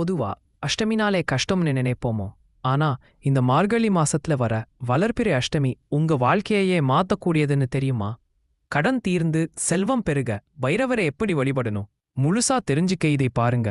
பொதுவா அஷ்டமினாலே கஷ்டம்னு நினைப்போமோ? ஆனா இந்த மார்கழி மாசத்துல வர வளர்பிறை அஷ்டமி உங்க வாழ்க்கையையே மாத்தக்கூடியதுன்னு தெரியுமா? கடன் தீர்ந்து செல்வம் பெருக பைரவரை எப்படி வழிபடணும்? முழுசா தெரிஞ்சுக்க இதை பாருங்க.